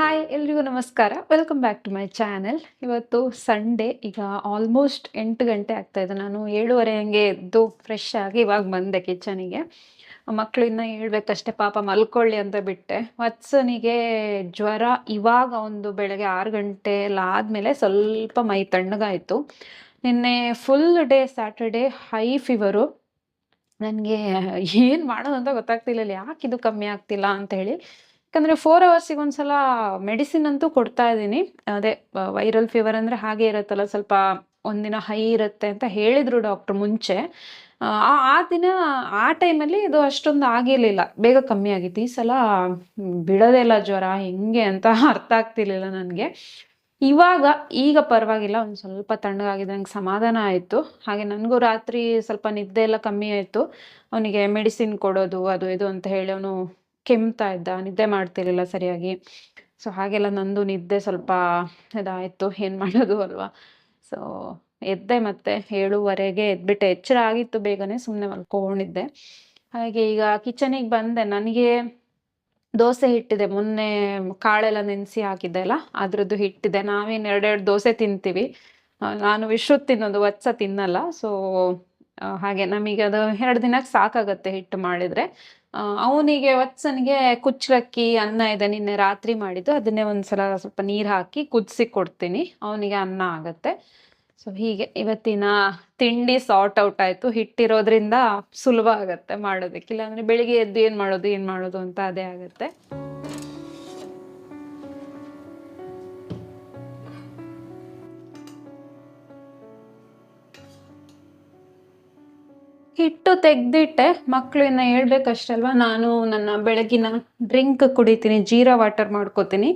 Hi ಎಲ್ರಿಗೂ ನಮಸ್ಕಾರ. Welcome back to my channel ಇವತ್ತು ಸಂಡೇ ಈಗ ಆಲ್ಮೋಸ್ಟ್ ಎಂಟು ಗಂಟೆ ಆಗ್ತಾ ಇದೆ. ನಾನು ಏಳುವರೆ ಹಂಗೆ ಎದ್ದು ಫ್ರೆಶ್ ಆಗಿ ಇವಾಗ ಬಂದೆ ಕಿಚನಿಗೆ ಮಕ್ಕಳು ಇನ್ನೂ ಹೇಳ್ಬೇಕಷ್ಟೇ, ಪಾಪ ಮಲ್ಕೊಳ್ಳಿ ಅಂತ ಬಿಟ್ಟೆ. ವತ್ಸನಿಗೆ ಜ್ವರ ಇವಾಗ ಒಂದು ಬೆಳಗ್ಗೆ ಆರು ಗಂಟೆ ಎಲ್ಲ ಆದಮೇಲೆ ಸ್ವಲ್ಪ ಮೈ ತಣ್ಣಗಾಯಿತು. ನಿನ್ನೆ full day Saturday high fever ನನಗೆ ಏನು ಮಾಡೋದಂತ ಗೊತ್ತಾಗ್ತಿಲ್ಲ ಯಾಕೆ ಇದು ಕಮ್ಮಿ ಆಗ್ತಿಲ್ಲ ಅಂತ ಹೇಳಿ ಯಾಕಂದರೆ ಫೋರ್ ಅವರ್ಸಿಗೆ ಒಂದ್ಸಲ ಮೆಡಿಸಿನ್ ಅಂತೂ ಕೊಡ್ತಾ ಇದ್ದೀನಿ. ಅದೇ ವೈರಲ್ ಫೀವರ್ ಅಂದರೆ ಹಾಗೆ ಇರುತ್ತಲ್ಲ, ಸ್ವಲ್ಪ ಒಂದಿನ ಹೈ ಇರುತ್ತೆ ಅಂತ ಹೇಳಿದರು ಡಾಕ್ಟರ್ ಮುಂಚೆ. ಆ ದಿನ, ಆ ಟೈಮಲ್ಲಿ ಇದು ಅಷ್ಟೊಂದು ಆಗಿರಲಿಲ್ಲ. ಬೇಗ ಕಮ್ಮಿ ಆಗಿತ್ತು. ಈ ಸಲ ಬಿಡೋದೇ ಇಲ್ಲ ಜ್ವರ. ಹೆಂಗೆ ಅಂತ ಅರ್ಥ ಆಗ್ತಿರ್ಲಿಲ್ಲ ನನಗೆ. ಇವಾಗ, ಈಗ ಪರವಾಗಿಲ್ಲ. ಒಂದು ಸ್ವಲ್ಪ ತಣ್ಣಗಾಗಿದೆ ನಂಗೆ ಸಮಾಧಾನ ಆಯಿತು. ಹಾಗೆ ನನಗೂ ರಾತ್ರಿ ಸ್ವಲ್ಪ ನಿದ್ದೆ ಎಲ್ಲ ಕಮ್ಮಿ ಆಯಿತು. ಅವನಿಗೆ ಮೆಡಿಸಿನ್ ಕೊಡೋದು, ಅದು, ಇದು ಅಂತ ಹೇಳಿ ಅವನು ಕೆಮ್ತಾ ಇದ್ದ, ನಿದ್ದೆ ಮಾಡ್ತಿರ್ಲಿಲ್ಲ ಸರಿಯಾಗಿ. ಸೊ ಹಾಗೆಲ್ಲ ನಂದು ನಿದ್ದೆ ಸ್ವಲ್ಪ ಇದಾಯಿತು. ಏನು ಮಾಡೋದು ಅಲ್ವಾ? ಸೊ ಎದ್ದೆ ಮತ್ತೆ ಏಳುವರೆಗೆ ಎದ್ಬಿಟ್ಟೆ. ಎಚ್ಚರ ಆಗಿತ್ತು ಬೇಗನೆ ಸುಮ್ಮನೆ ಮಲ್ಕೊಂಡಿದ್ದೆ. ಹಾಗೆ ಈಗ ಕಿಚನಿಗೆ ಬಂದೆ. ನನಗೆ ದೋಸೆ ಹಿಟ್ಟಿದೆ. ಮೊನ್ನೆ ಕಾಳೆಲ್ಲ ನೆನೆಸಿ ಹಾಕಿದ್ದೆ ಅಲ್ಲ? ಅದ್ರದ್ದು ಹಿಟ್ಟಿದೆ. ನಾವೇನು ಎರಡೆರಡು ದೋಸೆ ತಿಂತೀವಿ. ನಾನು ವಿಶ್ರುತ್ ತಿನ್ನೋದು, ವತ್ಸ ತಿನ್ನಲ್ಲ. ಸೊ ಹಾಗೆ ನಮಗೆ ಅದು ಎರಡು ದಿನಕ್ಕೆ ಸಾಕಾಗತ್ತೆ ಹಿಟ್ಟು ಮಾಡಿದರೆ. ಅವನಿಗೆ ವತ್ಸನಿಗೆ ಕುಚ್ಚಲಕ್ಕಿ ಅನ್ನ ಇದೆ ನಿನ್ನೆ ರಾತ್ರಿ ಮಾಡಿದ್ದು. ಅದನ್ನೇ ಒಂದ್ಸಲ ಸ್ವಲ್ಪ ನೀರು ಹಾಕಿ ಕುದಿಸಿ ಕೊಡ್ತೀನಿ. ಅವನಿಗೆ ಅನ್ನ ಆಗತ್ತೆ. ಸೊ ಹೀಗೆ ಇವತ್ತಿನ ತಿಂಡಿ ಸಾರ್ಟ್ ಔಟ್ ಆಯಿತು. ಹಿಟ್ಟಿರೋದ್ರಿಂದ ಸುಲಭ ಆಗತ್ತೆ ಮಾಡೋದಕ್ಕೆ. ಇಲ್ಲಾಂದರೆ ಬೆಳಿಗ್ಗೆ ಎದ್ದು ಏನು ಮಾಡೋದು ಏನು ಮಾಡೋದು ಅಂತ ಅದೇ ಆಗುತ್ತೆ. ಹಿಟ್ಟು ತೆಗ್ದಿಟ್ಟೆ ಮಕ್ಕಳು ಇನ್ನು ಹೇಳ್ಬೇಕಷ್ಟಲ್ವಾ? ನಾನು ನನ್ನ ಬೆಳಗಿನ ಡ್ರಿಂಕ್ ಕುಡಿತೀನಿ, ಜೀರಾ ವಾಟರ್ ಮಾಡ್ಕೋತೀನಿ.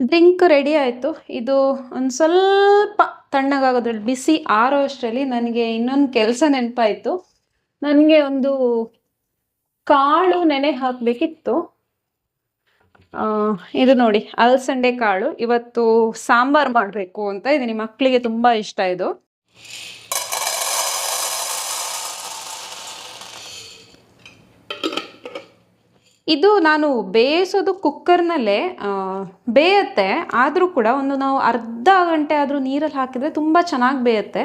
ಡ್ರಿಂಕ್ ರೆಡಿ ಆಯಿತು. ಇದು ಒಂದು ಸ್ವಲ್ಪ ತಣ್ಣಗಾಗೋದ್ರಲ್ಲಿ, ಬಿಸಿ ಆರೋ ಅಷ್ಟರಲ್ಲಿ ನನಗೆ ಇನ್ನೊಂದು ಕೆಲಸ ನೆನಪಾಯಿತು. ನನಗೆ ಒಂದು ಕಾಳು ನೆನೆ ಹಾಕಬೇಕಿತ್ತು. ಇದು ನೋಡಿ, ಅಲಸಂಡೆ ಕಾಳು. ಇವತ್ತು ಸಾಂಬಾರು ಮಾಡಬೇಕು ಅಂತ ಇದೀನಿ. ಮಕ್ಕಳಿಗೆ ತುಂಬ ಇಷ್ಟ ಇದು. ಇದು ನಾನು ಬೇಯಿಸೋದು ಕುಕ್ಕರ್ನಲ್ಲೇ ಬೇಯತ್ತೆ. ಆದರೂ ಕೂಡ ಒಂದು ನಾವು ಅರ್ಧ ಗಂಟೆ ಆದರೂ ನೀರಲ್ಲಿ ಹಾಕಿದರೆ ತುಂಬ ಚೆನ್ನಾಗಿ ಬೇಯತ್ತೆ.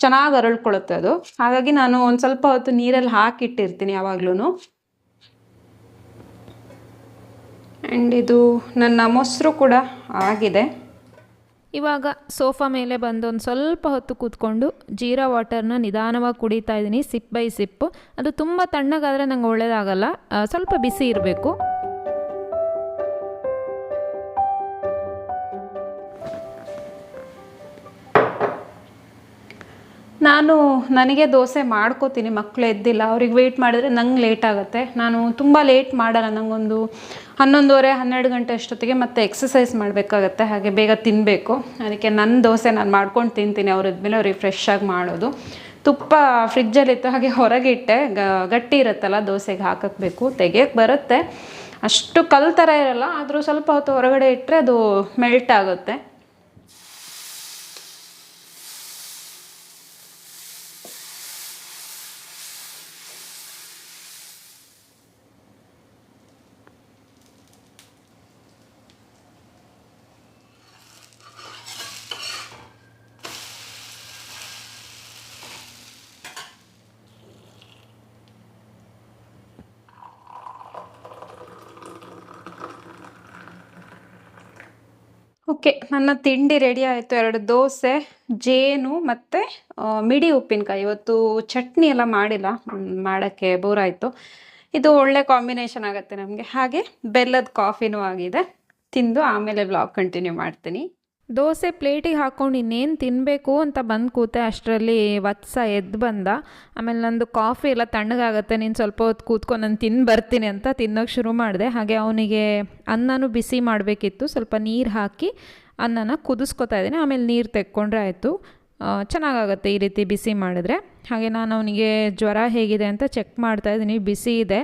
ಚೆನ್ನಾಗಿ ಅರಳ್ಕೊಳ್ಳುತ್ತೆ ಅದು. ಹಾಗಾಗಿ ನಾನು ಒಂದು ಸ್ವಲ್ಪ ಹೊತ್ತು ನೀರಲ್ಲಿ ಹಾಕಿಟ್ಟಿರ್ತೀನಿ ಯಾವಾಗ್ಲೂ ಆ್ಯಂಡ್ ಇದು ನನ್ನ ಮೊಸರು ಕೂಡ ಆಗಿದೆ. ಇವಾಗ ಸೋಫಾ ಮೇಲೆ ಬಂದು ಒಂದು ಸ್ವಲ್ಪ ಹೊತ್ತು ಕೂತ್ಕೊಂಡು ಜೀರಾ ವಾಟರ್ನ ನಿಧಾನವಾಗಿ ಕುಡಿತಾ ಇದ್ದೀನಿ, ಸಿಪ್ ಬೈ ಸಿಪ್ಪು ಅದು ತುಂಬ ತಣ್ಣಗಾದರೆ ನಂಗೆ ಒಳ್ಳೆಯದಾಗಲ್ಲ ಸ್ವಲ್ಪ ಬಿಸಿ ಇರಬೇಕು. ನಾನು ನನಗೆ ದೋಸೆ ಮಾಡ್ಕೋತೀನಿ ಮಕ್ಕಳು ಎದ್ದಿಲ್ಲ, ಅವ್ರಿಗೆ ವೆಯ್ಟ್ ಮಾಡಿದ್ರೆ ನಂಗೆ ಲೇಟ್ ಆಗುತ್ತೆ. ನಾನು ತುಂಬ ಲೇಟ್ ಮಾಡಲ್ಲ ನನಗೊಂದು ಹನ್ನೊಂದುವರೆ, ಹನ್ನೆರಡು ಗಂಟೆ ಅಷ್ಟೊತ್ತಿಗೆ ಮತ್ತೆ ಎಕ್ಸಸೈಸ್ ಮಾಡಬೇಕಾಗತ್ತೆ, ಹಾಗೆ ಬೇಗ ತಿನ್ನಬೇಕು ಅದಕ್ಕೆ ನನ್ನ ದೋಸೆ ನಾನು ಮಾಡ್ಕೊಂಡು ತಿಂತೀನಿ, ಅವ್ರು ಇದ್ಮೇಲೆ ಅವ್ರಿಗೆ ಫ್ರೆಶ್ ಆಗಿ ಮಾಡೋದು. ತುಪ್ಪ ಫ್ರಿಜ್ಜಲ್ಲಿತ್ತು ಹಾಗೆ ಹೊರಗೆ ಇಟ್ಟೆ, ಗ- ಗಟ್ಟಿ ಇರುತ್ತಲ್ಲ, ದೋಸೆಗೆ ಹಾಕಬೇಕು ತೆಗಿಯೋಕ್ಕೆ ಬರುತ್ತೆ. ಅಷ್ಟು ಕಲ್ ಥರ ಇರಲ್ಲ, ಆದರೂ ಸ್ವಲ್ಪ ಹೊತ್ತು ಹೊರಗಡೆ ಇಟ್ಟರೆ ಅದು ಮೆಲ್ಟ್ ಆಗುತ್ತೆ. ಓಕೆ, ನನ್ನ ತಿಂಡಿ ರೆಡಿ ಆಯಿತು. ಎರಡು ದೋಸೆ, ಜೇನು ಮತ್ತು ಮಿಡಿ ಉಪ್ಪಿನಕಾಯಿ. ಇವತ್ತು ಚಟ್ನಿ ಎಲ್ಲ ಮಾಡಿಲ್ಲ. ಮಾಡೋಕ್ಕೆ ಬೋರ್ ಆಯಿತು ಇದು ಒಳ್ಳೆ ಕಾಂಬಿನೇಷನ್ ಆಗುತ್ತೆ ನಮಗೆ. ಹಾಗೆ ಬೆಲ್ಲದ ಕಾಫಿನೂ ಆಗಿದೆ. ತಿಂದು ಆಮೇಲೆ ಬ್ಲಾಗ್ ಕಂಟಿನ್ಯೂ ಮಾಡ್ತೀನಿ. ದೋಸೆ ಪ್ಲೇಟಿಗೆ ಹಾಕ್ಕೊಂಡು ಇನ್ನೇನು ತಿನ್ನಬೇಕು ಅಂತ ಬಂದು ಕೂತೆ ಅಷ್ಟರಲ್ಲಿ ವತ್ಸ ಎದ್ದು ಬಂದ. ಆಮೇಲೆ ನಂದು ಕಾಫಿ ಎಲ್ಲ ತಣ್ಣಗಾಗತ್ತೆ, ನೀನು ಸ್ವಲ್ಪ ಹೊತ್ತು ಕೂತ್ಕೊಂಡು ನಾನು ತಿಂದು ಬರ್ತೀನಿ ಅಂತ ತಿನ್ನೋಕೆ ಶುರು ಮಾಡಿದೆ. ಹಾಗೆ ಅವನಿಗೆ ಅನ್ನನೂ ಬಿಸಿ ಮಾಡಬೇಕಿತ್ತು, ಸ್ವಲ್ಪ ನೀರು ಹಾಕಿ ಅನ್ನನ ಕುದಿಸ್ಕೊತಾ ಇದ್ದೀನಿ. ಆಮೇಲೆ ನೀರು ತೆಕ್ಕೊಂಡ್ರೆ ಆಯಿತು. ಚೆನ್ನಾಗಾಗತ್ತೆ ಈ ರೀತಿ ಬಿಸಿ ಮಾಡಿದ್ರೆ. ಹಾಗೆ ನಾನು ಅವನಿಗೆ ಜ್ವರ ಹೇಗಿದೆ ಅಂತ ಚೆಕ್ ಮಾಡ್ತಾ ಇದ್ದೀನಿ. ಬಿಸಿ ಇದೆ.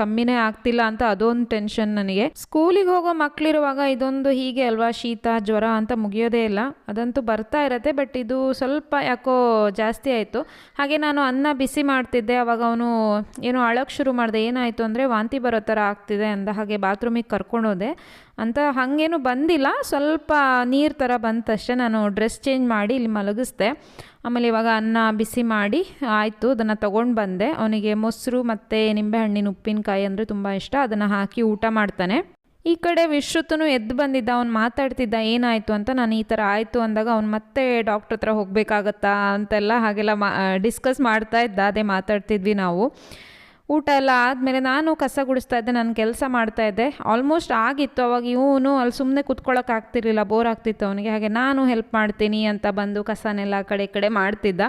ಕಮ್ಮಿನೇ ಆಗ್ತಿಲ್ಲ ಅಂತ ಅದೊಂದು ಟೆನ್ಷನ್ ನನಗೆ. ಸ್ಕೂಲಿಗೆ ಹೋಗೋ ಮಕ್ಕಳಿರುವಾಗ ಇದೊಂದು ಹೀಗೆ ಅಲ್ವಾ? ಶೀತ, ಜ್ವರ ಅಂತ ಮುಗಿಯೋದೇ ಇಲ್ಲ. ಅದಂತೂ ಬರ್ತಾ ಇರತ್ತೆ ಬಟ್ ಇದು ಸ್ವಲ್ಪ ಯಾಕೋ ಜಾಸ್ತಿ ಆಯಿತು. ಹಾಗೆ ನಾನು ಅನ್ನ ಬಿಸಿ ಮಾಡ್ತಿದ್ದೆ. ಅವಾಗ ಅವನು ಏನೋ ಅಳೋಕ್ಕೆ ಶುರು ಮಾಡಿದೆ. ಏನಾಯಿತು ಅಂದರೆ ವಾಂತಿ ಬರೋ ಥರ ಆಗ್ತಿದೆ ಅಂದ ಹಾಗೆ ಬಾತ್ರೂಮಿಗೆ ಕರ್ಕೊಂಡೋದೆ ಅಂತ ಹಾಗೇನು ಬಂದಿಲ್ಲ. ಸ್ವಲ್ಪ ನೀರು ಥರ ಬಂತಷ್ಟೇ. ನಾನು ಡ್ರೆಸ್ ಚೇಂಜ್ ಮಾಡಿ ಇಲ್ಲಿ ಮಲಗಿಸ್ದೆ. ಆಮೇಲೆ ಇವಾಗ ಅನ್ನ ಬಿಸಿ ಮಾಡಿ ಆಯಿತು, ಅದನ್ನು ತೊಗೊಂಡು ಬಂದೆ. ಅವನಿಗೆ ಮೊಸರು ಮತ್ತು ನಿಂಬೆಹಣ್ಣಿನ ಉಪ್ಪಿನಕಾಯಿ ಅಂದರೆ ತುಂಬ ಇಷ್ಟ. ಅದನ್ನು ಹಾಕಿ ಊಟ ಮಾಡ್ತಾನೆ. ಈ ಕಡೆ ವಿಶ್ರುತನು ಎದ್ದು ಬಂದಿದ್ದ. ಅವ್ನು ಮಾತಾಡ್ತಿದ್ದ, ಏನಾಯಿತು ಅಂತ? ನಾನು ಈ ಥರ ಆಯಿತು ಅಂದಾಗ ಅವ್ನು ಮತ್ತೆ ಡಾಕ್ಟ್ರ್ ಹತ್ರ ಹೋಗಬೇಕಾಗತ್ತಾ ಅಂತೆಲ್ಲ ಹಾಗೆಲ್ಲ ಮಾ ಡಿಸ್ಕಸ್ ಮಾಡ್ತಾ ಇದ್ದ. ಅದೇ ಮಾತಾಡ್ತಿದ್ವಿ ನಾವು. ಊಟ ಎಲ್ಲ ಆದಮೇಲೆ ನಾನು ಕಸ ಗುಡಿಸ್ತಾ ಇದ್ದೆ, ನಾನು ಕೆಲಸ ಮಾಡ್ತಾ ಇದ್ದೆ. ಆಲ್ಮೋಸ್ಟ್ ಆಗಿತ್ತು, ಅವಾಗ ಇವನು ಅಲ್ಲಿ ಸುಮ್ಮನೆ ಕುತ್ಕೊಳ್ಳೋಕೆ ಆಗ್ತಿರ್ಲಿಲ್ಲ ಬೋರ್ ಆಗ್ತಿತ್ತು ಅವನಿಗೆ. ಹಾಗೆ ನಾನು ಹೆಲ್ಪ್ ಮಾಡ್ತೀನಿ ಅಂತ ಬಂದು ಕಸನೆಲ್ಲ ಕಡೆ ಕಡೆ ಮಾಡ್ತಿದ್ದ.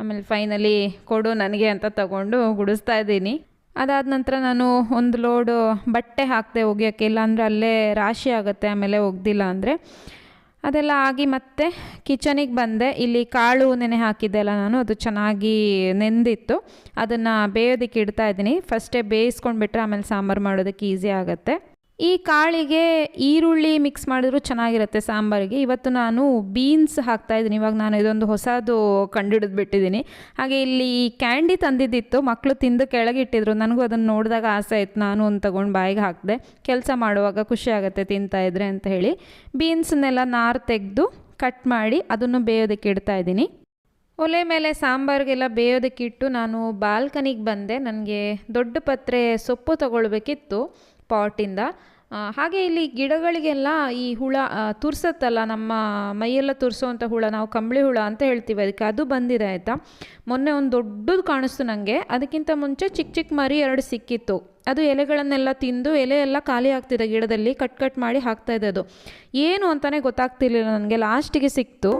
ಆಮೇಲೆ ಫೈನಲಿ ಕೊಡು ನನಗೆ ಅಂತ ತಗೊಂಡು ಗುಡಿಸ್ತಾ ಇದ್ದೀನಿ. ಅದಾದ ನಂತರ ನಾನು ಒಂದು ಲೋಡು ಬಟ್ಟೆ ಹಾಕಿದೆ ಒಗೆಯೋಕ್ಕೆ ಇಲ್ಲಾಂದರೆ ಅಲ್ಲೇ ರಾಶಿ ಆಗುತ್ತೆ, ಆಮೇಲೆ ಒಗ್ದಿಲ್ಲ ಅಂದರೆ. ಅದೆಲ್ಲ ಆಗಿ ಮತ್ತೆ ಕಿಚನಿಗೆ ಬಂದೆ. ಇಲ್ಲಿ ಕಾಳು ನೆನೆ ಹಾಕಿದ್ದೆ ಅಲ್ಲ ನಾನು, ಅದು ಚೆನ್ನಾಗಿ ನೆಂದಿತ್ತು. ಅದನ್ನು ಬೇಯೋದಕ್ಕೆ ಇಡ್ತಾ ಇದ್ದೀನಿ. ಫಸ್ಟೇ ಬೇಯಿಸ್ಕೊಂಡ್ಬಿಟ್ರೆ ಆಮೇಲೆ ಸಾಂಬಾರು ಮಾಡೋದಕ್ಕೆ ಈಸಿ ಆಗುತ್ತೆ. ಈ ಕಾಳಿಗೆ ಈರುಳ್ಳಿ ಮಿಕ್ಸ್ ಮಾಡಿದ್ರು ಚೆನ್ನಾಗಿರುತ್ತೆ ಸಾಂಬಾರಿಗೆ. ಇವತ್ತು ನಾನು ಬೀನ್ಸ್ ಹಾಕ್ತಾ ಇದ್ದೀನಿ. ಇವಾಗ ನಾನು ಇದೊಂದು ಹೊಸದು ಕಂಡುಹಿಡಿದು ಬಿಟ್ಟಿದ್ದೀನಿ. ಹಾಗೆ ಇಲ್ಲಿ ಕ್ಯಾಂಡಿ ತಂದಿದ್ದಿತ್ತು. ಮಕ್ಕಳು ತಿಂದು ಕೆಳಗೆ ಇಟ್ಟಿದ್ರು ನನಗೂ ಅದನ್ನು ನೋಡಿದಾಗ ಆಸೆ ಆಯ್ತು. ನಾನು ಒಂದು ತಗೊಂಡು ಬಾಯಿಗೆ ಹಾಕಿದೆ. ಕೆಲಸ ಮಾಡುವಾಗ ಖುಷಿ ಆಗುತ್ತೆ ತಿಂತಾ ಇದ್ರೆ ಅಂತ ಹೇಳಿ ಬೀನ್ಸ್ನೆಲ್ಲ ನಾರು ತೆಗೆದು ಕಟ್ ಮಾಡಿ ಅದನ್ನು ಬೇಯೋದಕ್ಕೆ ಇಡ್ತಾ ಇದ್ದೀನಿ. ಒಲೆ ಮೇಲೆ ಸಾಂಬಾರಿಗೆಲ್ಲ ಬೇಯೋದಕ್ಕಿಟ್ಟು ನಾನು ಬಾಲ್ಕನಿಗೆ ಬಂದೆ. ನನಗೆ ದೊಡ್ಡ ಪತ್ರೆ ಸೊಪ್ಪು ತಗೊಳ್ಬೇಕಿತ್ತು. ಪಾಟಿಂದ ಹಾಗೆ ಇಲ್ಲಿ ಗಿಡಗಳಿಗೆಲ್ಲ ಈ ಹುಳ ತುರ್ಸತ್ತಲ್ಲ, ನಮ್ಮ ಮೈಯೆಲ್ಲ ತುರಿಸೋವಂಥ ಹುಳ, ನಾವು ಕಂಬಳಿ ಹುಳ ಅಂತ ಹೇಳ್ತೀವಿ ಅದಕ್ಕೆ ಅದು ಬಂದಿದೆ ಆಯಿತಾ? ಮೊನ್ನೆ ಒಂದು ದೊಡ್ಡದು ಕಾಣಿಸ್ತು ನನಗೆ ಅದಕ್ಕಿಂತ ಮುಂಚೆ ಚಿಕ್ಕ ಚಿಕ್ಕ ಮರಿ ಎರಡು ಸಿಕ್ಕಿತ್ತು. ಅದು ಎಲೆಗಳನ್ನೆಲ್ಲ ತಿಂದು ಎಲೆ ಎಲ್ಲ ಖಾಲಿ ಆಗ್ತಿದೆ ಗಿಡದಲ್ಲಿ, ಕಟ್ ಕಟ್ ಮಾಡಿ ಹಾಕ್ತಾ ಇದೆ ಅದು ಏನು ಅಂತಲೇ ಗೊತ್ತಾಗ್ತಿರ್ಲಿಲ್ಲ ನನಗೆ, ಲಾಸ್ಟಿಗೆ ಸಿಕ್ತು.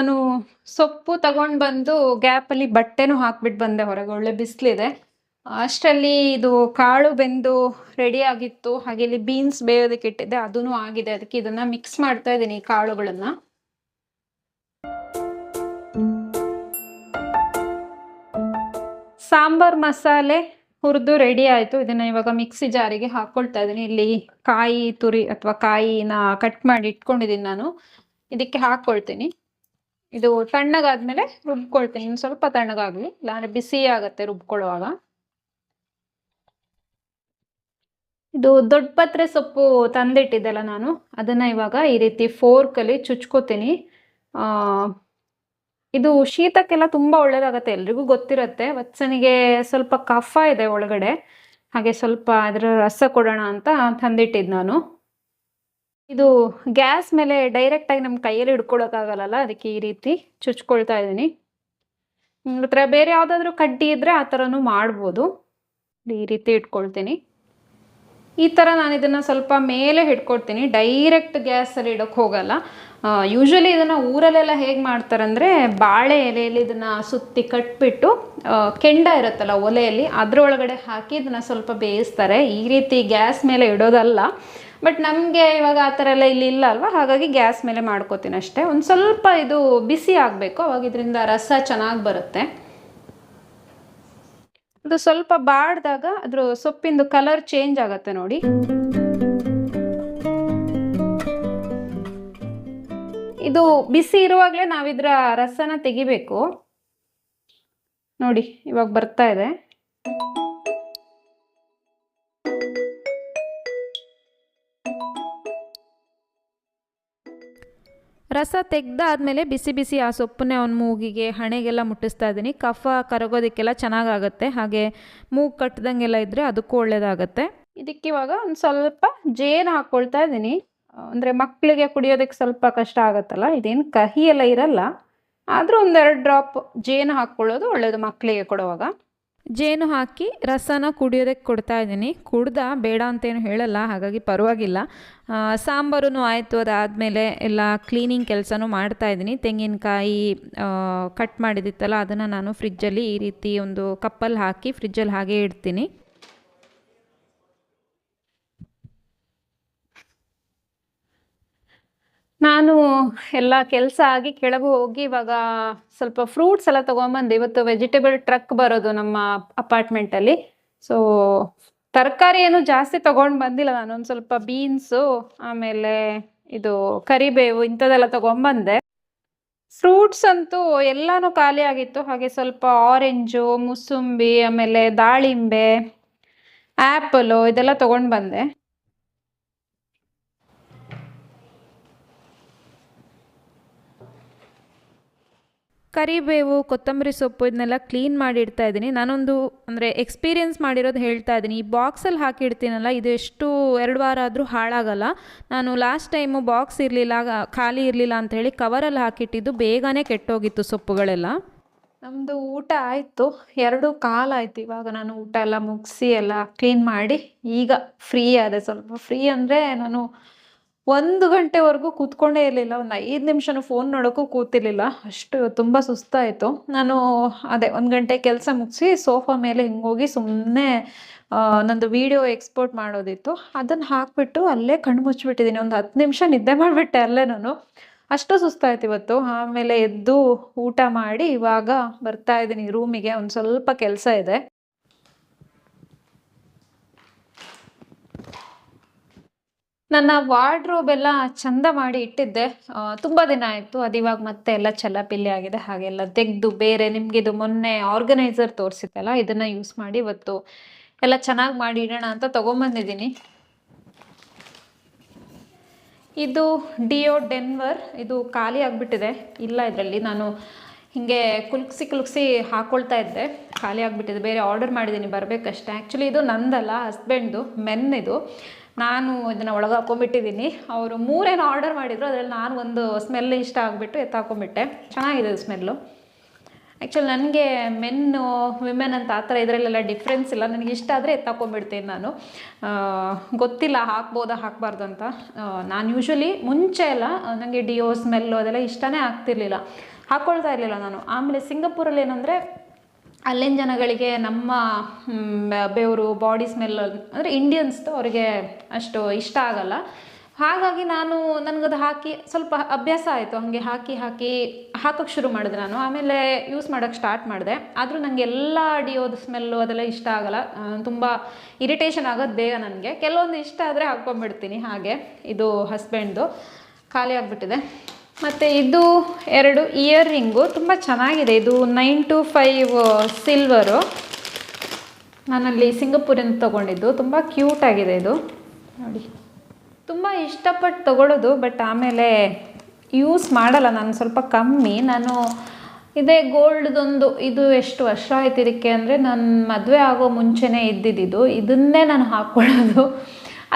ನಾನು ಸೊಪ್ಪು ತಗೊಂಡು ಬಂದು ಗ್ಯಾಪಲ್ಲಿ ಬಟ್ಟೆನೂ ಹಾಕ್ಬಿಟ್ಟು ಬಂದೆ ಹೊರಗೆ, ಒಳ್ಳೆ ಬಿಸಿಲಿದೆ. ಅಷ್ಟರಲ್ಲಿ ಇದು ಕಾಳು ಬೆಂದು ರೆಡಿ ಆಗಿತ್ತು, ಹಾಗೆ ಇಲ್ಲಿ ಬೀನ್ಸ್ ಬೇಯೋದಕ್ಕೆ ಇಟ್ಟಿದ್ದೆ ಅದೂ ಆಗಿದೆ. ಅದಕ್ಕೆ ಇದನ್ನ ಮಿಕ್ಸ್ ಮಾಡ್ತಾ ಇದ್ದೀನಿ ಈ ಕಾಳುಗಳನ್ನ. ಸಾಂಬಾರ್ ಮಸಾಲೆ ಹುರಿದು ರೆಡಿ ಆಯಿತು. ಇದನ್ನ ಇವಾಗ ಮಿಕ್ಸಿ ಜಾರಿಗೆ ಹಾಕ್ಕೊಳ್ತಾ ಇದ್ದೀನಿ. ಇಲ್ಲಿ ಕಾಯಿ ತುರಿ ಅಥವಾ ಕಾಯಿನ ಕಟ್ ಮಾಡಿ ಇಟ್ಕೊಂಡಿದ್ದೀನಿ ನಾನು. ಇದಕ್ಕೆ ಹಾಕ್ಕೊಳ್ತೀನಿ ಇದು ತಣ್ಣಗಾದ್ಮೇಲೆ ರುಬ್ಕೊಳ್ತೀನಿ. ಇನ್ನು ಸ್ವಲ್ಪ ತಣ್ಣಗಾಗಲಿ. ಇಲ್ಲಾಂದ್ರೆ ಬಿಸಿ ಆಗತ್ತೆ ರುಬ್ಕೊಳ್ಳುವಾಗ. ಇದು ದೊಡ್ಡ ಪತ್ರೆ ಸೊಪ್ಪು ತಂದಿಟ್ಟಿದ್ದೆಲ್ಲ ನಾನು. ಅದನ್ನ ಇವಾಗ ಈ ರೀತಿ ಫೋರ್ಕಲ್ಲಿ ಚುಚ್ಕೋತೀನಿ. ಇದು ಶೀತಕ್ಕೆಲ್ಲ ತುಂಬಾ ಒಳ್ಳೇದಾಗತ್ತೆ. ಎಲ್ರಿಗೂ ಗೊತ್ತಿರತ್ತೆ. ವತ್ಸನಿಗೆ ಸ್ವಲ್ಪ ಕಫ ಇದೆ ಒಳಗಡೆ. ಹಾಗೆ ಸ್ವಲ್ಪ ಅದರ ರಸ ಕೊಡೋಣ ಅಂತ ತಂದಿಟ್ಟಿದ್ದು ನಾನು. ಇದು ಗ್ಯಾಸ್ ಮೇಲೆ ಡೈರೆಕ್ಟ್ ಆಗಿ ನಮ್ಮ ಕೈಯಲ್ಲಿ ಹಿಡ್ಕೊಳಕ್ಕಾಗಲ್ಲ ಅದಕ್ಕೆ ಈ ರೀತಿ ಚುಚ್ಕೊಳ್ತಾ ಇದ್ದೀನಿ. ಹತ್ರ ಬೇರೆ ಯಾವುದಾದ್ರೂ ಕಡ್ಡಿ ಇದ್ರೆ ಆ ಥರನೂ ಮಾಡ್ಬೋದು. ಈ ರೀತಿ ಇಟ್ಕೊಳ್ತೀನಿ. ಈ ಥರ ನಾನು ಇದನ್ನು ಸ್ವಲ್ಪ ಮೇಲೆ ಹಿಡ್ಕೊಳ್ತೀನಿ ಡೈರೆಕ್ಟ್ ಗ್ಯಾಸಲ್ಲಿ ಇಡೋಕ್ಕೆ ಹೋಗಲ್ಲ. ಯೂಶ್ವಲಿ ಇದನ್ನು ಊರಲ್ಲೆಲ್ಲ ಹೇಗೆ ಮಾಡ್ತಾರಂದರೆ ಬಾಳೆ ಎಲೆಯಲ್ಲಿ ಇದನ್ನು ಸುತ್ತಿ ಕಟ್ಬಿಟ್ಟು ಕೆಂಡ ಇರುತ್ತಲ್ಲ ಒಲೆಯಲ್ಲಿ ಅದರೊಳಗಡೆ ಹಾಕಿ ಇದನ್ನು ಸ್ವಲ್ಪ ಬೇಯಿಸ್ತಾರೆ. ಈ ರೀತಿ ಗ್ಯಾಸ್ ಮೇಲೆ ಇಡೋದಲ್ಲ. ಬಟ್ ನಮಗೆ ಇವಾಗ ಆ ಥರ ಎಲ್ಲ ಇಲ್ಲಿ ಇಲ್ಲ ಅಲ್ವಾ? ಹಾಗಾಗಿ ಗ್ಯಾಸ್ ಮೇಲೆ ಮಾಡ್ಕೋತೀನಿ ಅಷ್ಟೇ. ಒಂದು ಸ್ವಲ್ಪ ಇದು ಬಿಸಿ ಆಗಬೇಕು. ಅವಾಗ ಇದರಿಂದ ರಸ ಚೆನ್ನಾಗಿ ಬರುತ್ತೆ. ಅದು ಸ್ವಲ್ಪ ಬಾಡ್ದಾಗ ಅದ್ರ ಸೊಪ್ಪಿಂದು ಕಲರ್ ಚೇಂಜ್ ಆಗತ್ತೆ ನೋಡಿ. ಇದು ಬಿಸಿ ಇರುವಾಗಲೇ ನಾವಿದ್ರ ರಸನ ತೆಗಿಬೇಕು. ನೋಡಿ, ಇವಾಗ ಬರ್ತಾ ಇದೆ. ರಸ ತೆಗ್ದಾದ್ಮೇಲೆ ಬಿಸಿ ಬಿಸಿ ಆ ಸೊಪ್ಪನ್ನೇ ಅವ್ನ ಮೂಗಿಗೆ, ಹಣೆಗೆಲ್ಲ ಮುಟ್ಟಿಸ್ತಾ ಇದ್ದೀನಿ. ಕಫ ಕರಗೋದಕ್ಕೆಲ್ಲ ಚೆನ್ನಾಗಾಗತ್ತೆ. ಹಾಗೆ ಮೂಗು ಕಟ್ಟದಂಗೆಲ್ಲ ಇದ್ದರೆ ಅದಕ್ಕೂ ಒಳ್ಳೆಯದಾಗತ್ತೆ ಇದಕ್ಕೆ ಇವಾಗ ಒಂದು ಸ್ವಲ್ಪ ಜೇನು ಹಾಕ್ಕೊಳ್ತಾ ಇದ್ದೀನಿ. ಅಂದರೆ ಮಕ್ಕಳಿಗೆ ಕುಡಿಯೋದಕ್ಕೆ ಸ್ವಲ್ಪ ಕಷ್ಟ ಆಗುತ್ತಲ್ಲ, ಇದೇನು ಕಹಿ ಎಲ್ಲ ಇರಲ್ಲ. ಆದರೂ ಒಂದೆರಡು ಡ್ರಾಪ್ ಜೇನು ಹಾಕ್ಕೊಳ್ಳೋದು ಒಳ್ಳೆಯದು ಮಕ್ಕಳಿಗೆ ಕೊಡುವಾಗ. ಜೇನು ಹಾಕಿ ರಸನ ಕುಡಿಯೋದಕ್ಕೆ ಕೊಡ್ತಾ ಇದ್ದೀನಿ. ಕುಡ್ದ ಬೇಡ ಅಂತೇನು ಹೇಳಲ್ಲ, ಹಾಗಾಗಿ ಪರವಾಗಿಲ್ಲ. ಸಾಂಬಾರು ಆಯಿತು, ಅದಾದಮೇಲೆ ಎಲ್ಲ ಕ್ಲೀನಿಂಗ್ ಕೆಲಸನೂ ಮಾಡ್ತಾ ಇದ್ದೀನಿ. ತೆಂಗಿನಕಾಯಿ ಕಟ್ ಮಾಡಿದಿತ್ತಲ್ಲ, ಅದನ್ನು ನಾನು ಫ್ರಿಜ್ಜಲ್ಲಿ ಈ ರೀತಿ ಒಂದು ಕಪ್ಪಲ್ಲಿ ಹಾಕಿ ಫ್ರಿಜ್ಜಲ್ಲಿ ಹಾಗೆ ಇಡ್ತೀನಿ. ನಾನು ಎಲ್ಲ ಕೆಲಸ ಆಗಿ ಕೆಳಗೆ ಹೋಗಿ ಇವಾಗ ಸ್ವಲ್ಪ ಫ್ರೂಟ್ಸ್ ಎಲ್ಲ ತೊಗೊಂಬಂದೆ. ಇವತ್ತು ವೆಜಿಟೇಬಲ್ ಟ್ರಕ್ ಬರೋದು ನಮ್ಮ ಅಪಾರ್ಟ್ಮೆಂಟಲ್ಲಿ ಸೊ ತರಕಾರಿ ಏನು ಜಾಸ್ತಿ ತೊಗೊಂಡು ಬಂದಿಲ್ಲ ನಾನು. ಒಂದು ಸ್ವಲ್ಪ ಬೀನ್ಸು ಆಮೇಲೆ ಇದು ಕರಿಬೇವು ಇಂಥದ್ದೆಲ್ಲ ತೊಗೊಂಬಂದೆ. ಫ್ರೂಟ್ಸ್ ಅಂತೂ ಎಲ್ಲಾನು ಖಾಲಿ ಆಗಿತ್ತು. ಹಾಗೆ ಸ್ವಲ್ಪ ಆರೆಂಜು ಮುಸುಂಬಿ, ಆಮೇಲೆ ದಾಳಿಂಬೆ ಆ್ಯಪಲು ಇದೆಲ್ಲ ತೊಗೊಂಡು ಬಂದೆ. ಕರಿಬೇವು, ಕೊತ್ತಂಬರಿ ಸೊಪ್ಪು ಇದನ್ನೆಲ್ಲ ಕ್ಲೀನ್ ಮಾಡಿ ಇಡ್ತಾ ಇದ್ದೀನಿ. ನಾನೊಂದು ಅಂದರೆ ಎಕ್ಸ್ಪೀರಿಯೆನ್ಸ್ ಮಾಡಿರೋದು ಹೇಳ್ತಾ ಇದ್ದೀನಿ. ಈ ಬಾಕ್ಸಲ್ಲಿ ಹಾಕಿಡ್ತೀನಲ್ಲ, ಇದು ಎಷ್ಟು ಎರಡು ವಾರ ಆದರೂ ಹಾಳಾಗಲ್ಲ. ನಾನು ಲಾಸ್ಟ್ ಟೈಮು ಬಾಕ್ಸ್ ಇರಲಿಲ್ಲ ಖಾಲಿ ಇರಲಿಲ್ಲ ಅಂತ ಹೇಳಿ ಕವರಲ್ಲಿ ಹಾಕಿಟ್ಟಿದ್ದು, ಬೇಗನೆ ಕೆಟ್ಟೋಗಿತ್ತು ಸೊಪ್ಪುಗಳೆಲ್ಲ. ನಮ್ಮದು ಊಟ ಆಯಿತು. ಎರಡು ಕಾಲ ಆಯ್ತು ಇವಾಗ ನಾನು ಊಟ ಎಲ್ಲ ಮುಗಿಸಿ ಎಲ್ಲ ಕ್ಲೀನ್ ಮಾಡಿ, ಈಗ ಫ್ರೀ ಆದೆ ಸ್ವಲ್ಪ. ಫ್ರೀ ಅಂದರೆ ನಾನು ಒಂದು ಗಂಟೆವರೆಗೂ ಕೂತ್ಕೊಂಡೇ ಇರಲಿಲ್ಲ. ಒಂದು ಐದು ನಿಮಿಷನೂ ಫೋನ್ ನೋಡೋಕ್ಕೂ ಕೂತಿರ್ಲಿಲ್ಲ. ಅಷ್ಟು ತುಂಬ ಸುಸ್ತಾಯಿತು. ನಾನು ಅದೇ ಒಂದು ಗಂಟೆ ಕೆಲಸ ಮುಗಿಸಿ ಸೋಫಾ ಮೇಲೆ ಹಿಂಗೋಗಿ ಹೋಗಿ ಸುಮ್ಮನೆ ನಂದು ವಿಡಿಯೋ ಎಕ್ಸ್ಪೋರ್ಟ್ ಮಾಡೋದಿತ್ತು. ಅದನ್ನು ಹಾಕ್ಬಿಟ್ಟು ಅಲ್ಲೇ ಕಣ್ಣು ಮುಚ್ಚಿಬಿಟ್ಟಿದ್ದೀನಿ ಒಂದು ಹತ್ತು ನಿಮಿಷ ನಿದ್ದೆ ಮಾಡಿಬಿಟ್ಟೆ ಅಲ್ಲೇ ನಾನು. ಅಷ್ಟು ಸುಸ್ತಾಯ್ತು ಇವತ್ತು. ಆಮೇಲೆ ಎದ್ದು ಊಟ ಮಾಡಿ ಇವಾಗ ಬರ್ತಾ ಇದ್ದೀನಿ ರೂಮಿಗೆ ಒಂದು ಸ್ವಲ್ಪ ಕೆಲಸ ಇದೆ. ನನ್ನ ವಾರ್ಡ್ರೋಬ್ ಎಲ್ಲ ಚಂದ ಮಾಡಿ ಇಟ್ಟಿದ್ದೆ. ತುಂಬ ದಿನ ಆಯಿತು. ಅದು ಇವಾಗ ಮತ್ತೆ ಎಲ್ಲ ಚೆಲ್ಲಾಪಿಲ್ಲಿ ಆಗಿದೆ. ಹಾಗೆಲ್ಲ ತೆಗೆದು ಬೇರೆ ನಿಮಗಿದು ಮೊನ್ನೆ ಆರ್ಗನೈಸರ್ ತೋರಿಸಿದ್ದಲ್ಲ ಇದನ್ನು ಯೂಸ್ ಮಾಡಿ ಇವತ್ತು ಎಲ್ಲ ಚೆನ್ನಾಗಿ ಮಾಡಿ ಇಡೋಣ ಅಂತ ತೊಗೊಂಬಂದಿದ್ದೀನಿ. ಇದು ಡಿಯೋ ಡೆನ್ವರ್. ಇದು ಖಾಲಿ ಆಗಿಬಿಟ್ಟಿದೆ. ಇಲ್ಲ ಇದರಲ್ಲಿ. ನಾನು ಹಿಂಗೆ ಕುಲ್ಕ್ಸಿ ಕುಲ್ಕ್ಸಿ ಹಾಕ್ಕೊಳ್ತಾ ಇದ್ದೆ. ಖಾಲಿ ಆಗಿಬಿಟ್ಟಿದೆ. ಬೇರೆ ಆರ್ಡರ್ ಮಾಡಿದ್ದೀನಿ. ಬರಬೇಕಷ್ಟೇ. ಆ್ಯಕ್ಚುಲಿ ಇದು ನಂದಲ್ಲ ಹಸ್ಬೆಂಡ್ದು ಮೆನ್ ಇದು. ನಾನು ಇದನ್ನು ಒಳಗೆ ಹಾಕೊಂಡ್ಬಿಟ್ಟಿದ್ದೀನಿ ಅವರು ಮೂರೇನು ಆರ್ಡರ್ ಮಾಡಿದ್ರು, ಅದರಲ್ಲಿ ನಾನು ಒಂದು ಸ್ಮೆಲ್ ಇಷ್ಟ ಆಗಿಬಿಟ್ಟು ಎತ್ತಾಕೊಂಡ್ಬಿಟ್ಟೆ. ಚೆನ್ನಾಗಿದೆ ಸ್ಮೆಲ್ಲು ಆ್ಯಕ್ಚುಲಿ ನನಗೆ ಮೆನ್ನು ವಿಮೆನ್ ಅಂತ ಆ ಥರ ಇದರಲ್ಲೆಲ್ಲ ಡಿಫ್ರೆನ್ಸ್ ಇಲ್ಲ. ನನಗೆ ಇಷ್ಟ ಆದರೆ ಎತ್ತಾಕೊಂಡ್ಬಿಡ್ತೀನಿ ನಾನು. ಗೊತ್ತಿಲ್ಲ, ಹಾಕ್ಬೋದಾ, ಹಾಕಬಾರ್ದು ಅಂತ. ನಾನು ಯೂಶ್ವಲಿ ಮುಂಚೆ ಎಲ್ಲ ನನಗೆ ಡಿಯೋ ಸ್ಮೆಲ್ಲು ಅದೆಲ್ಲ ಇಷ್ಟನೇ ಆಗ್ತಿರ್ಲಿಲ್ಲ. ಹಾಕ್ಕೊಳ್ತಾ ಇರಲಿಲ್ಲ ನಾನು. ಆಮೇಲೆ ಸಿಂಗಪೂರಲ್ಲಿ ಏನಂದರೆ ಅಲ್ಲಿನ ಜನಗಳಿಗೆ ನಮ್ಮ ಬೆವರು ಬಾಡಿ ಸ್ಮೆಲ್ ಅಂದರೆ ಇಂಡಿಯನ್ಸ್ದು ಅವರಿಗೆ ಅಷ್ಟು ಇಷ್ಟ ಆಗಲ್ಲ. ಹಾಗಾಗಿ ನಾನು ನನಗದು ಹಾಕಿ ಸ್ವಲ್ಪ ಅಭ್ಯಾಸ ಆಯಿತು, ಹಾಗೆ ಹಾಕಿ ಹಾಕಿ ಹಾಕೋಕ್ಕೆ ಶುರು ಮಾಡಿದೆ ನಾನು. ಆಮೇಲೆ ಯೂಸ್ ಮಾಡೋಕ್ಕೆ ಸ್ಟಾರ್ಟ್ ಮಾಡಿದೆ. ಆದರೂ ನನಗೆ ಎಲ್ಲ ಅಡಿಯೋದು ಸ್ಮೆಲ್ಲು ಅದೆಲ್ಲ ಇಷ್ಟ ಆಗಲ್ಲ. ತುಂಬ ಇರಿಟೇಷನ್ ಆಗೋದು ಬೇಗ ನನಗೆ. ಕೆಲವೊಂದು ಇಷ್ಟ ಆದರೆ ಹಾಕ್ಕೊಂಬಿಡ್ತೀನಿ ಹಾಗೆ. ಇದು ಹಸ್ಬೆಂಡ್ದು ಖಾಲಿ ಆಗಿಬಿಟ್ಟಿದೆ. ಮತ್ತು ಇದು ಎರಡು ಇಯರ್ ರಿಂಗು ತುಂಬ ಚೆನ್ನಾಗಿದೆ. ಇದು ನೈನ್ ಟು ಫೈವ್ ಸಿಲ್ವರು ನಾನಲ್ಲಿ ಸಿಂಗಪೂರಿಂದ ತೊಗೊಂಡಿದ್ದು. ತುಂಬ ಕ್ಯೂಟಾಗಿದೆ ಇದು. ನೋಡಿ. ತುಂಬ ಇಷ್ಟಪಟ್ಟು ತೊಗೊಳೋದು ಬಟ್ ಆಮೇಲೆ ಯೂಸ್ ಮಾಡಲ್ಲ. ನಾನು ಸ್ವಲ್ಪ ಕಮ್ಮಿ. ನಾನು ಇದೇ ಗೋಲ್ಡ್ದೊಂದು ಇದು ಎಷ್ಟು ವರ್ಷ ಆಯ್ತು ಇದಕ್ಕೆ ಅಂದರೆ ನನ್ನ ಮದುವೆ ಆಗೋ ಮುಂಚೆನೇ ಇದ್ದಿದ್ದು. ಇದನ್ನೇ ನಾನು ಹಾಕ್ಕೊಳ್ಳೋದು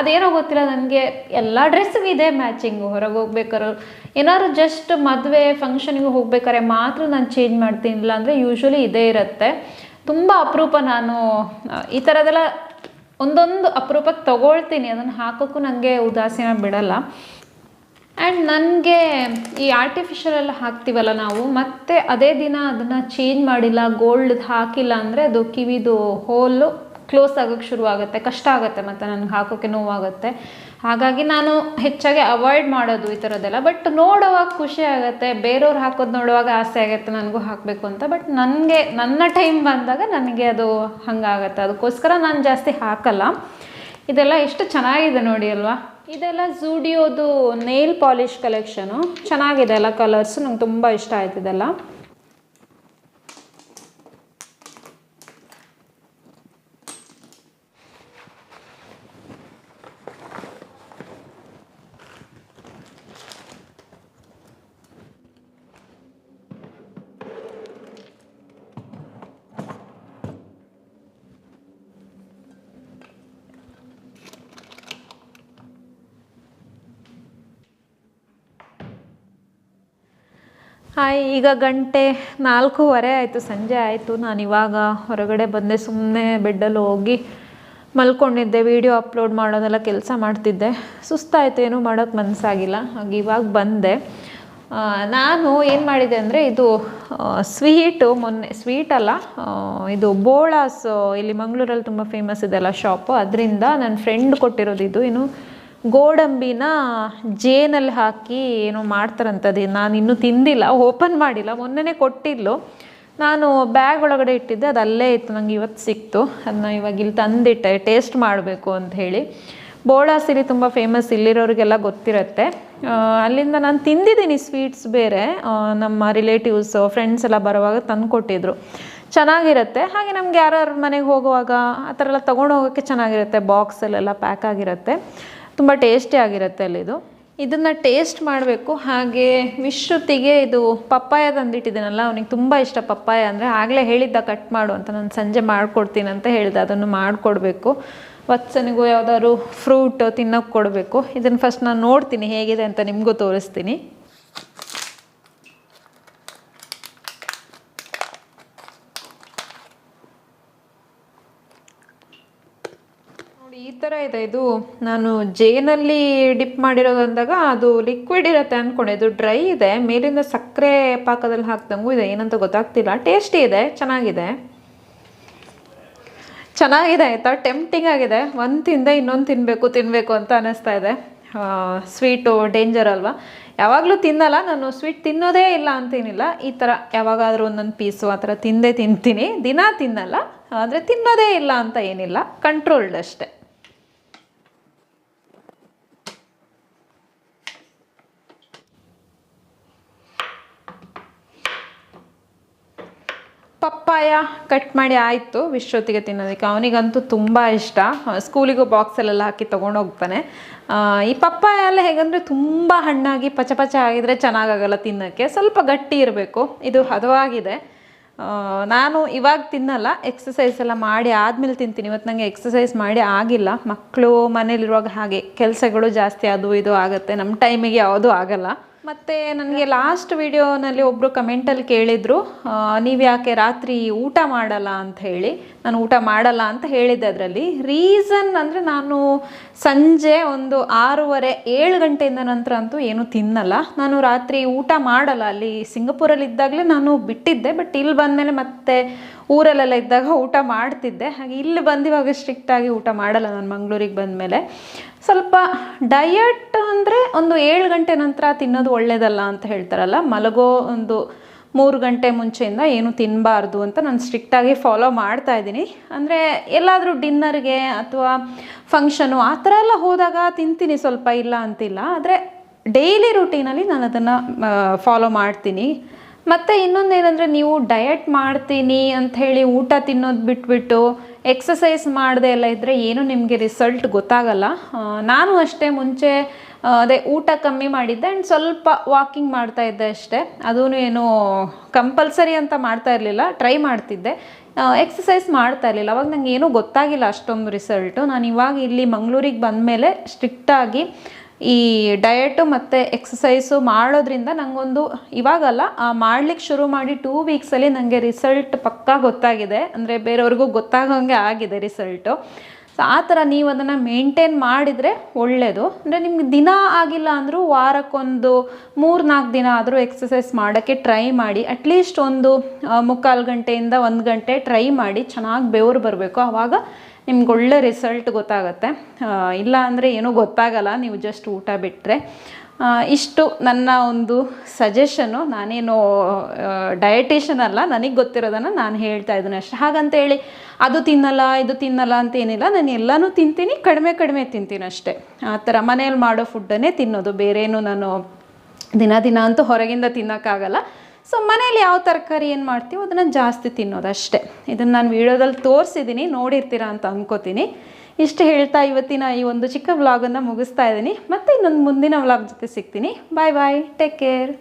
ಅದೇನೋ ಗೊತ್ತಿಲ್ಲ, ನನಗೆ ಎಲ್ಲ ಡ್ರೆಸ್ಸಿಗೆ ಇದೆ ಮ್ಯಾಚಿಂಗು ಹೊರಗೆ ಹೋಗ್ಬೇಕಾದ್ರೆ ಏನಾದ್ರು ಜಸ್ಟ್ ಮದುವೆ ಫಂಕ್ಷನ್ಗೆ ಹೋಗ್ಬೇಕಾದ್ರೆ ಮಾತ್ರ ನಾನು ಚೇಂಜ್ ಮಾಡ್ತೀನಿ. ಇಲ್ಲ ಅಂದರೆ ಯೂಶ್ವಲಿ ಇದೇ ಇರುತ್ತೆ. ತುಂಬ ಅಪರೂಪ ನಾನು ಈ ಥರದೆಲ್ಲ ಒಂದೊಂದು ಅಪರೂಪಕ್ಕೆ ತೊಗೊಳ್ತೀನಿ. ಅದನ್ನು ಹಾಕೋಕ್ಕೂ ನನಗೆ ಉದಾಸೀನ ಬಿಡಲ್ಲ. ಆ್ಯಂಡ್ ನನಗೆ ಈ ಆರ್ಟಿಫಿಷಿಯಲ್ ಎಲ್ಲ ಹಾಕ್ತೀವಲ್ಲ ನಾವು, ಮತ್ತೆ ಅದೇ ದಿನ ಅದನ್ನು ಚೇಂಜ್ ಮಾಡಿಲ್ಲ ಗೋಲ್ಡ್ ಹಾಕಿಲ್ಲ ಅಂದರೆ ಅದು ಕಿವಿದು ಹೋಲು. ಕ್ಲೋಸ್ ಆಗೋಕ್ಕೆ ಶುರು ಆಗುತ್ತೆ ಕಷ್ಟ ಆಗುತ್ತೆ ಮತ್ತು ನನಗೆ ಹಾಕೋಕ್ಕೆ ನೋವಾಗುತ್ತೆ. ಹಾಗಾಗಿ ನಾನು ಹೆಚ್ಚಾಗಿ ಅವಾಯ್ಡ್ ಮಾಡೋದು ಈ ಥರದ್ದೆಲ್ಲ ಬಟ್ ನೋಡುವಾಗ ಖುಷಿ ಆಗುತ್ತೆ ಬೇರೆಯವ್ರು ಹಾಕೋದು ನೋಡುವಾಗ ಆಸೆ ಆಗುತ್ತೆ, ನನಗೂ ಹಾಕಬೇಕು ಅಂತ ಬಟ್ ನನಗೆ, ನನ್ನ ಟೈಮ್ ಬಂದಾಗ ನನಗೆ ಅದು ಹಂಗಾಗತ್ತೆ. ಅದಕ್ಕೋಸ್ಕರ ನಾನು ಜಾಸ್ತಿ ಹಾಕಲ್ಲ. ಇದೆಲ್ಲ ಎಷ್ಟು ಚೆನ್ನಾಗಿದೆ ನೋಡಿ ಅಲ್ವಾ? ಇದೆಲ್ಲ ಝೂಡಿಯೋದು ನೇಲ್ ಪಾಲಿಷ್ ಕಲೆಕ್ಷನು ಚೆನ್ನಾಗಿದೆ ಎಲ್ಲ ಕಲರ್ಸು ನಂಗೆ ತುಂಬ ಇಷ್ಟ ಆಯ್ತು ಇದೆಲ್ಲ. ಹಾಯ್, ಈಗ ಗಂಟೆ ನಾಲ್ಕೂವರೆ ಆಯಿತು, ಸಂಜೆ ಆಯಿತು. ನಾನು ಇವಾಗ ಹೊರಗಡೆ ಬಂದೆ ಸುಮ್ಮನೆ ಬೆಡ್ಡಲ್ಲಿ ಹೋಗಿ ಮಲ್ಕೊಂಡಿದ್ದೆ, ವಿಡಿಯೋ ಅಪ್ಲೋಡ್ ಮಾಡೋದೆಲ್ಲ ಕೆಲಸ ಮಾಡ್ತಿದ್ದೆ. ಸುಸ್ತಾಯಿತು, ಏನೂ ಮಾಡೋಕ್ಕೆ ಮನಸ್ಸಾಗಿಲ್ಲ ಹಾಗೆ ಇವಾಗ ಬಂದೆ. ನಾನು ಏನು ಮಾಡಿದೆ ಅಂದರೆ, ಇದು ಸ್ವೀಟು ಮೊನ್ನೆ, ಸ್ವೀಟ್ ಅಲ್ಲ ಇದು ಬೋಳಾಸ್, ಇಲ್ಲಿ ಮಂಗಳೂರಲ್ಲಿ ತುಂಬ ಫೇಮಸ್ ಇದೆಲ್ಲ ಶಾಪು ಅದರಿಂದ ನನ್ನ ಫ್ರೆಂಡ್ ಕೊಟ್ಟಿರೋದು ಇದು ಏನು ಗೋಡಂಬಿನ ಜೇನಲ್ಲಿ ಹಾಕಿ ಏನು ಮಾಡ್ತಾರಂಥದ್ದು ನಾನು ಇನ್ನೂ ತಿಂದಿಲ್ಲ, ಓಪನ್ ಮಾಡಿಲ್ಲ. ಮೊನ್ನೆನೇ ಕೊಟ್ಟಿದ್ಲು. ನಾನು ಬ್ಯಾಗ್ ಒಳಗಡೆ ಇಟ್ಟಿದ್ದೆ, ಅದು ಅಲ್ಲೇ ಇತ್ತು, ನಂಗೆ ಇವತ್ತು ಸಿಕ್ತು. ಅದನ್ನ ಇವಾಗ ಇಲ್ಲಿ ತಂದಿಟ್ಟೆ, ಟೇಸ್ಟ್ ಮಾಡಬೇಕು ಅಂತ ಹೇಳಿ. ಬೋಳಾ ಸಿರಿ ತುಂಬ ಫೇಮಸ್ ಇಲ್ಲಿರೋರಿಗೆಲ್ಲ ಗೊತ್ತಿರುತ್ತೆ. ಅಲ್ಲಿಂದ ನಾನು ತಿಂದಿದ್ದೀನಿ ಸ್ವೀಟ್ಸ್ ಬೇರೆ. ನಮ್ಮ ರಿಲೇಟಿವ್ಸ್ ಫ್ರೆಂಡ್ಸ್ ಎಲ್ಲ ಬರುವಾಗ ತಂದು ಕೊಟ್ಟಿದ್ರು ಚೆನ್ನಾಗಿರುತ್ತೆ. ಹಾಗೆ ನಮ್ಗೆ ಯಾರ್ಯಾರ ಮನೆಗೆ ಹೋಗುವಾಗ ಆ ಥರ ಎಲ್ಲ ತೊಗೊಂಡು ಹೋಗೋಕ್ಕೆ ಚೆನ್ನಾಗಿರುತ್ತೆ ಬಾಕ್ಸಲ್ಲೆಲ್ಲ ಪ್ಯಾಕ್ ಆಗಿರುತ್ತೆ. ತುಂಬ ಟೇಸ್ಟಿ ಆಗಿರುತ್ತೆ ಅಲ್ಲಿದು ಇದನ್ನು ಟೇಸ್ಟ್ ಮಾಡಬೇಕು. ಹಾಗೆ ವಿಶ್ರುತಿಗೆ ಇದು ಪಪ್ಪಾಯ ತಂದಿಟ್ಟಿದ್ದೀನಲ್ಲ, ಅವನಿಗೆ ತುಂಬ ಇಷ್ಟ ಪಪ್ಪಾಯ ಅಂದರೆ ಆಗಲೇ ಹೇಳಿದ್ದ ಕಟ್ ಮಾಡು ಅಂತ ನಾನು ಸಂಜೆ ಮಾಡಿಕೊಡ್ತೀನಿ ಅಂತ ಹೇಳಿದೆ, ಅದನ್ನು ಮಾಡಿಕೊಡ್ಬೇಕು. ವತ್ಸನಿಗೂ ಯಾವುದಾದ್ರು ಫ್ರೂಟ್ ತಿನ್ನೋಕ್ಕೆ ಕೊಡಬೇಕು. ಇದನ್ನು ಫಸ್ಟ್ ನಾನು ನೋಡ್ತೀನಿ ಹೇಗಿದೆ ಅಂತ ನಿಮಗೂ ತೋರಿಸ್ತೀನಿ ನೋಡಿ ಈ ಥರ ಇದೆ. ಇದು ನಾನು ಜೇನಲ್ಲಿ ಡಿಪ್ ಮಾಡಿರೋದು ಅಂದಾಗ ಅದು ಲಿಕ್ವಿಡ್ ಇರುತ್ತೆ ಅಂದ್ಕೊಂಡೆ ಇದು ಡ್ರೈ ಇದೆ. ಮೇಲಿಂದ ಸಕ್ಕರೆ ಪಾಕದಲ್ಲಿ ಹಾಕ್ದಂಗೂ ಇದೆ. ಏನಂತ ಗೊತ್ತಾಗ್ತಿಲ್ಲ. ಟೇಸ್ಟಿ ಇದೆ. ಚೆನ್ನಾಗಿದೆ. ಚೆನ್ನಾಗಿದೆ. ಆಯಿತಾ? ಟೆಂಪ್ಟಿಂಗ್ ಆಗಿದೆ. ಒಂದು ತಿಂದೆ ಇನ್ನೊಂದು ತಿನ್ನಬೇಕು ತಿನ್ನಬೇಕು ಅಂತ ಅನ್ನಿಸ್ತಾ ಇದೆ. ಸ್ವೀಟು ಡೇಂಜರ್ ಅಲ್ವಾ? ಯಾವಾಗಲೂ ತಿನ್ನಲ್ಲ. ನಾನು ಸ್ವೀಟ್ ತಿನ್ನೋದೇ ಇಲ್ಲ ಅಂತೇನಿಲ್ಲ. ಈ ಥರ ಯಾವಾಗಾದರೂ ಒಂದೊಂದು ಪೀಸು ಆ ಥರ ತಿಂದೇ ತಿಂತೀನಿ. ದಿನ ತಿನ್ನಲ್ಲ. ಆದರೆ ತಿನ್ನೋದೇ ಇಲ್ಲ ಅಂತ ಏನಿಲ್ಲ. ಕಂಟ್ರೋಲ್ಡ್ ಅಷ್ಟೆ. ಪಪ್ಪಾಯ ಕಟ್ ಮಾಡಿ ಆಯಿತು ವಿಶ್ವತಿಗೆ ತಿನ್ನೋದಕ್ಕೆ. ಅವನಿಗಂತೂ ತುಂಬ ಇಷ್ಟ. ಸ್ಕೂಲಿಗೂ ಬಾಕ್ಸಲ್ಲೆಲ್ಲ ಹಾಕಿ ತೊಗೊಂಡು ಹೋಗ್ತಾನೆ ಈ ಪಪ್ಪಾಯ ಎಲ್ಲ ಹೇಗಂದರೆ ತುಂಬ ಹಣ್ಣಾಗಿ ಪಚ ಪಚ ಆಗಿದರೆ ಚೆನ್ನಾಗಾಗಲ್ಲ ತಿನ್ನೋಕ್ಕೆ. ಸ್ವಲ್ಪ ಗಟ್ಟಿ ಇರಬೇಕು. ಇದು ಹದವಾಗಿದೆ. ನಾನು ಇವಾಗ ತಿನ್ನಲ್ಲ. ಎಕ್ಸಸೈಸ್ ಎಲ್ಲ ಮಾಡಿ ಆದಮೇಲೆ ತಿಂತೀನಿ. ಇವತ್ತು ನನಗೆ ಎಕ್ಸಸೈಸ್ ಮಾಡಿ ಆಗಿಲ್ಲ. ಮಕ್ಕಳು ಮನೇಲಿರುವಾಗ ಹಾಗೆ. ಕೆಲಸಗಳು ಜಾಸ್ತಿ ಅದು ಇದು ಆಗುತ್ತೆ. ನಮ್ಮ ಟೈಮಿಗೆ ಯಾವುದೂ ಆಗಲ್ಲ. ಮತ್ತು ನನಗೆ ಲಾಸ್ಟ್ ವಿಡಿಯೋನಲ್ಲಿ ಒಬ್ಬರು ಕಮೆಂಟಲ್ಲಿ ಕೇಳಿದರು ನೀವು ಯಾಕೆ ರಾತ್ರಿ ಊಟ ಮಾಡಲ್ಲ ಅಂತ ಹೇಳಿ? ನಾನು ಊಟ ಮಾಡಲ್ಲ ಅಂತ ಹೇಳಿದ್ದೆ ಅದರಲ್ಲಿ. ರೀಸನ್ ಅಂದರೆ ನಾನು ಸಂಜೆ ಒಂದು ಆರೂವರೆ, ಏಳು ಗಂಟೆಯಿಂದ ನಂತರ ಅಂತೂ ಏನೂ ತಿನ್ನಲ್ಲ. ನಾನು ರಾತ್ರಿ ಊಟ ಮಾಡಲ್ಲ. ಅಲ್ಲಿ ಸಿಂಗಪೂರಲ್ಲಿ ಇದ್ದಾಗಲೇ ನಾನು ಬಿಟ್ಟಿದ್ದೆ ಬಟ್ ಇಲ್ಲಿ ಬಂದಮೇಲೆ ಮತ್ತೆ ಊರಲ್ಲೆಲ್ಲ ಇದ್ದಾಗ ಊಟ ಮಾಡ್ತಿದ್ದೆ. ಹಾಗೆ ಇಲ್ಲಿ ಬಂದಿವಾಗ ಸ್ಟ್ರಿಕ್ಟಾಗಿ ಊಟ ಮಾಡಲ್ಲ ನಾನು ಮಂಗಳೂರಿಗೆ ಬಂದಮೇಲೆ. ಸ್ವಲ್ಪ ಡಯಟ್ ಅಂದರೆ ಒಂದು ಏಳು ಗಂಟೆ ನಂತರ ತಿನ್ನೋದು ಒಳ್ಳೆಯದಲ್ಲ ಅಂತ ಹೇಳ್ತಾರಲ್ಲ, ಮಲಗೋ ಒಂದು ಮೂರು ಗಂಟೆ ಮುಂಚೆಯಿಂದ ಏನು ತಿನ್ನಬಾರ್ದು ಅಂತ ನಾನು ಸ್ಟ್ರಿಕ್ಟಾಗಿ ಫಾಲೋ ಮಾಡ್ತಾ ಇದ್ದೀನಿ. ಅಂದರೆ ಎಲ್ಲಾದರೂ ಡಿನ್ನರ್ಗೆ ಅಥವಾ ಫಂಕ್ಷನು ಆ ಥರ ಎಲ್ಲ ಹೋದಾಗ ತಿಂತೀನಿ ಸ್ವಲ್ಪ, ಇಲ್ಲ ಅಂತಿಲ್ಲ. ಆದರೆ ಡೈಲಿ ರುಟೀನಲ್ಲಿ ನಾನು ಅದನ್ನು ಫಾಲೋ ಮಾಡ್ತೀನಿ. ಮತ್ತು ಇನ್ನೊಂದೇನೆಂದರೆ ನೀವು ಡಯಟ್ ಮಾಡ್ತೀನಿ ಅಂತ ಹೇಳಿ ಊಟ ತಿನ್ನೋದು ಬಿಟ್ಬಿಟ್ಟು ಎಕ್ಸಸೈಸ್ ಮಾಡದೆ ಎಲ್ಲ ಇದ್ದರೆ ಏನು ನಿಮಗೆ ರಿಸಲ್ಟ್ ಗೊತ್ತಾಗಲ್ಲ. ನಾನು ಅಷ್ಟೇ ಮುಂಚೆ ಅದೇ ಊಟ ಕಮ್ಮಿ ಮಾಡಿದ್ದೆ ಆ್ಯಂಡ್ ಸ್ವಲ್ಪ ವಾಕಿಂಗ್ ಮಾಡ್ತಾ ಇದ್ದೆ ಅಷ್ಟೇ. ಅದೂ ಏನು ಕಂಪಲ್ಸರಿ ಅಂತ ಮಾಡ್ತಾ ಇರಲಿಲ್ಲ ಟ್ರೈ ಮಾಡ್ತಿದ್ದೆ. ಎಕ್ಸಸೈಸ್ ಮಾಡ್ತಾ ಇರಲಿಲ್ಲ. ಅವಾಗ ನಂಗೆ ಏನೂ ಗೊತ್ತಾಗಿಲ್ಲ ಅಷ್ಟೊಂದು ರಿಸಲ್ಟು ನಾನು ಇವಾಗ ಇಲ್ಲಿ ಮಂಗಳೂರಿಗೆ ಬಂದಮೇಲೆ ಸ್ಟ್ರಿಕ್ಟಾಗಿ ಈ ಡಯಟು ಮತ್ತು ಎಕ್ಸಸೈಸು ಮಾಡೋದ್ರಿಂದ ನನಗೊಂದು ಇವಾಗಲ್ಲ ಮಾಡ್ಲಿಕ್ಕೆ ಶುರು ಮಾಡಿ ಟೂ ವೀಕ್ಸಲ್ಲಿ ನನಗೆ ರಿಸಲ್ಟ್ ಪಕ್ಕಾ ಗೊತ್ತಾಗಿದೆ. ಅಂದರೆ ಬೇರೆಯವ್ರಿಗೂ ಗೊತ್ತಾಗೋಂಗೆ ಆಗಿದೆ ರಿಸಲ್ಟು ಸೊ ಆ ಥರ ನೀವು ಅದನ್ನು ಮೇಂಟೈನ್ ಮಾಡಿದರೆ ಒಳ್ಳೆಯದು ಅಂದರೆ ನಿಮ್ಗೆ ದಿನ ಆಗಿಲ್ಲ ಅಂದರೂ ವಾರಕ್ಕೊಂದು ಮೂರು ನಾಲ್ಕು ದಿನ ಆದರೂ ಎಕ್ಸಸೈಸ್ ಮಾಡೋಕ್ಕೆ ಟ್ರೈ ಮಾಡಿ ಅಟ್ಲೀಸ್ಟ್ ಒಂದು ಮುಕ್ಕಾಲು ಗಂಟೆಯಿಂದ ಒಂದು ಗಂಟೆ ಟ್ರೈ ಮಾಡಿ, ಚೆನ್ನಾಗಿ ಬೆವರು ಬರಬೇಕು. ಆವಾಗ ನಿಮ್ಗೆ ಒಳ್ಳೆ ರಿಸಲ್ಟ್ ಗೊತ್ತಾಗುತ್ತೆ. ಇಲ್ಲ ಅಂದರೆ ಏನೂ ಗೊತ್ತಾಗಲ್ಲ, ನೀವು ಜಸ್ಟ್ ಊಟ ಬಿಟ್ಟರೆ ಇಷ್ಟು ನನ್ನ ಒಂದು ಸಜೆಷನು ನಾನೇನು ಡಯಟೇಷನ್ ಅಲ್ಲ, ನನಗೆ ಗೊತ್ತಿರೋದನ್ನು ನಾನು ಹೇಳ್ತಾ ಇದ್ದೀನಿ ಅಷ್ಟೇ. ಹಾಗಂತೇಳಿ, ಅದು ತಿನ್ನಲ್ಲ, ಇದು ತಿನ್ನಲ್ಲ ಅಂತ ಏನಿಲ್ಲ ನಾನು ಎಲ್ಲನೂ ತಿಂತೀನಿ, ಕಡಿಮೆ ಕಡಿಮೆ ತಿಂತೀನಿ ಅಷ್ಟೇ. ಆ ಥರ ಮನೇಲಿ ಮಾಡೋ ಫುಡ್ಡನ್ನೇ ತಿನ್ನೋದು. ಬೇರೇನು ನಾನು ದಿನ ದಿನ ಅಂತೂ ಹೊರಗಿಂದ ತಿನ್ನೋಕ್ಕಾಗಲ್ಲ. ಸೊ ಮನೇಲಿ ಯಾವ ತರಕಾರಿ ಏನು ಮಾಡ್ತೀವೋ, ಅದನ್ನು ಜಾಸ್ತಿ ತಿನ್ನೋದು ಅಷ್ಟೇ ಇದನ್ನು ನಾನು ವಿಡಿಯೋದಲ್ಲಿ ತೋರಿಸಿದ್ದೀನಿ ನೋಡಿರ್ತೀರಾ ಅಂತ ಅನ್ಕೋತೀನಿ. ಇಷ್ಟು ಹೇಳ್ತಾ ಇವತ್ತಿನ ಈ ಒಂದು ಚಿಕ್ಕ ವ್ಲಾಗನ್ನು ಮುಗಿಸ್ತಾ ಇದ್ದೀನಿ. ಮತ್ತು ಇನ್ನೊಂದು ಮುಂದಿನ ವ್ಲಾಗ್ ಜೊತೆ ಸಿಗ್ತೀನಿ. ಬಾಯ್ ಬಾಯ್ ಟೇಕ್ ಕೇರ್